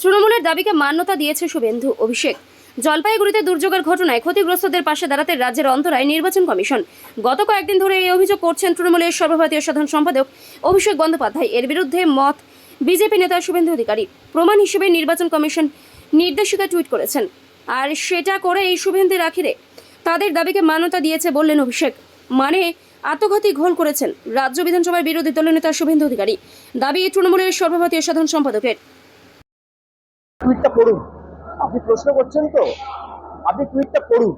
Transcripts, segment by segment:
তৃণমূলের দাবিকে মান্যতা দিয়েছে শুভেন্দু অভিষেক। জলপাইগুড়িতে দুর্যোগের ঘটনায় ক্ষতিগ্রস্তদের পাশে দাঁড়াতে রাজ্যের অন্তরায় নির্বাচন কমিশন। গত কয়েকদিন ধরে এই অভিযোগ করছেন তৃণমূলের সর্বভারতীয় সাধারণ সম্পাদক অভিষেক বন্দ্যোপাধ্যায়। এর বিরুদ্ধে মত বিজেপি নেতা শুভেন্দু অধিকারী প্রমাণ হিসেবে নির্বাচন কমিশন নির্দেশিকা টুইট করেছেন। আর সেটা করে এই শুভেন্দুর আখিরে তাদের দাবিকে মান্যতা দিয়েছে বললেন অভিষেক। মানে আত্মঘাতী ঘোল করেছেন রাজ্য বিধানসভার বিরোধী দলনেতা শুভেন্দু অধিকারী। দাবি তৃণমূলের সর্বভারতীয় সাধারণ সম্পাদকের। টুইটটা পড়ুন। আপনি প্রশ্ন করছেন তো? আপনি টুইটটা পড়ুন।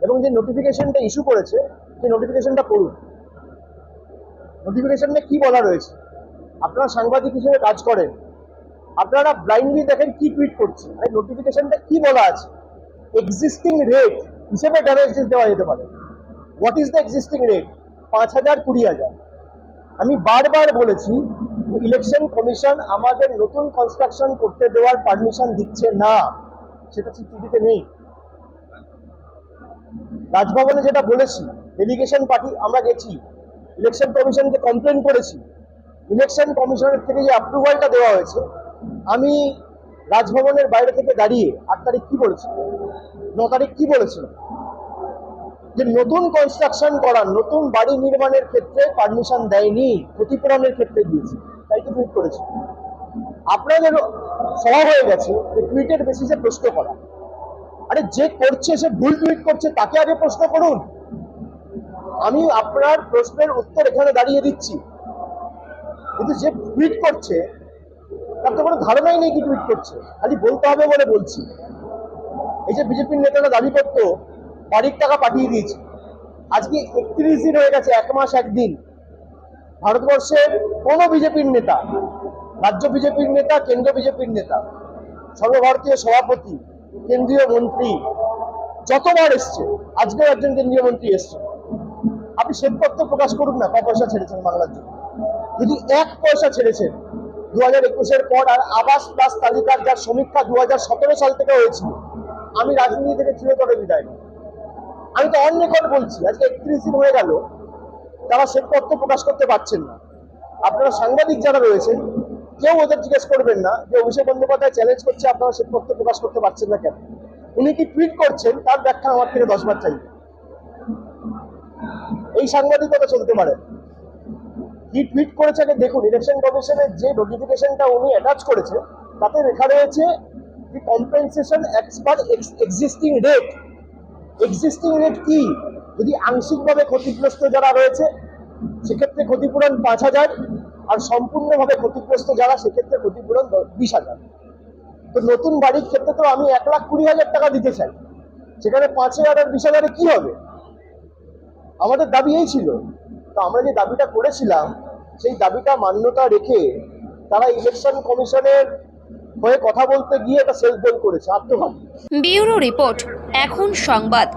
এবং যে নোটিফিকেশনটা ইস্যু করেছে, সেই নোটিফিকেশনটা পড়ুন। নোটিফিকেশনে কি বলা রয়েছে? আপনারা সাংবাদিক হিসেবে কাজ করেন। আপনারা ব্লাইন্ডলি দেখেন কি টুইট করছে। এই নোটিফিকেশনটা কি বলা আছে? এক্সিস্টিং রেট হিসেবে ড্যামেজেস দেওয়া যেতে পারে। What is the existing rate পাঁচ হাজার কুড়ি হাজার। আমি বারবার বলেছি ইলেকশন কমিশন আমাদের নতুন কনস্ট্রাকশন করতে দেওয়ার পারমিশন দিচ্ছে না। সেটা চিঠিতে নেই? রাজভবনে যেটা বলেছি ডেলিগেশন পার্টি আমরা গেছি। ইলেকশন কমিশনকে কমপ্লেন করেছি। ইলেকশন কমিশনের থেকে যে অ্যাপ্রুভালটা দেওয়া হয়েছে, আমি রাজভবনের বাইরে থেকে দাঁড়িয়ে আট তারিখ কি বলেছি? ন তারিখ কি বলেছিলাম যে নতুন কনস্ট্রাকশন করার, নতুন বাড়ি নির্মাণের ক্ষেত্রে পারমিশন দেয়নি, ক্ষতিপূরণের ক্ষেত্রে দিয়েছে। টুইট করেছে। আপনাদের স্বভাব হয়ে গেছে যে টুইটের বেসিসে প্রশ্ন করা। আরে যে করছে, সে ভুল টুইট করছে, তাকে আগে প্রশ্ন করুন। আমি আপনার প্রশ্নের উত্তর এখানে দাঁড়িয়ে দিচ্ছি। কিন্তু যে টুইট করছে, তার তো কোনো ধারণাই নেই কি টুইট করছে। খালি বলতে হবে বলে বলছি। এই যে বিজেপির নেতারা দাবি করতো, বাড়ির টাকা পাঠিয়ে দিয়েছে। আজকে একত্রিশ দিন হয়ে গেছে, এক মাস, একদিন। ভারতবর্ষের কোনো বিজেপির নেতা, রাজ্য বিজেপির নেতা, কেন্দ্র বিজেপির নেতা, সর্বভারতীয় সভাপতি, কেন্দ্রীয় মন্ত্রী যতবার এসছে, আজকেও একজন কেন্দ্রীয় মন্ত্রী এসছে। আপনি শ্বেতপত্র প্রকাশ করুন না ক পয়সা ছেড়েছেন বাংলার জন্য। যদি এক পয়সা ছেড়েছেন দু হাজার একুশের পর আর আবাস প্লাস তালিকার যার সমীক্ষা দু হাজার সতেরো সাল থেকে হয়েছিল, আমি রাজনীতি থেকে চিরতরে বিদায় আমি তো অন রেকর্ড বলছি, আজকে একত্রিশ দিন হয়ে গেল তারা সে তথ্য প্রকাশ করতে পারছেন না। আপনারা সাংবাদিক যারা রয়েছেন, কেউ ওদের জিজ্ঞেস করবেন না। যে অভিষেক বন্দ্যোপাধ্যায় চ্যালেঞ্জ করছে, আপনারা শ্বেতপত্র প্রকাশ করতে পারছেন না কেন? উনি কি টুইট করছেন? তার ব্যাখ্যা আমার থেকে দশবার চাই এই সাংবাদিকতা চলতে পারে। কি টুইট করেছে আগে দেখুন। ইলেকশন কমিশনের যে নোটিফিকেশনটা উনি অ্যাটাচ করেছে, তাতে লেখা রয়েছে the compensation per existing rate existing rate কি? যদি আংশিকভাবে ক্ষতিগ্রস্ত যারা রয়েছে, সেক্ষেত্রে ক্ষতিপূরণ পাঁচ হাজার, আর সম্পূর্ণভাবে ক্ষতিগ্রস্ত যারা, সেক্ষেত্রে ক্ষতিপূরণ বিশ হাজার। তো নতুন বাড়ির ক্ষেত্রে তো আমি এক লাখ কুড়ি হাজার টাকা দিতে চাই। সেখানে পাঁচ হাজার আর বিশ হাজারে কি হবে? আমাদের দাবি এই ছিল। তো আমরা যে দাবিটা করেছিলাম, সেই দাবিটা মান্যতা রেখে তারা ইলেকশন কমিশনের হয়ে কথা বলতে গিয়ে এটা সেলফ বেল করেছে, আত্মঘাতী। ব্যুরো রিপোর্ট, এখন সংবাদ।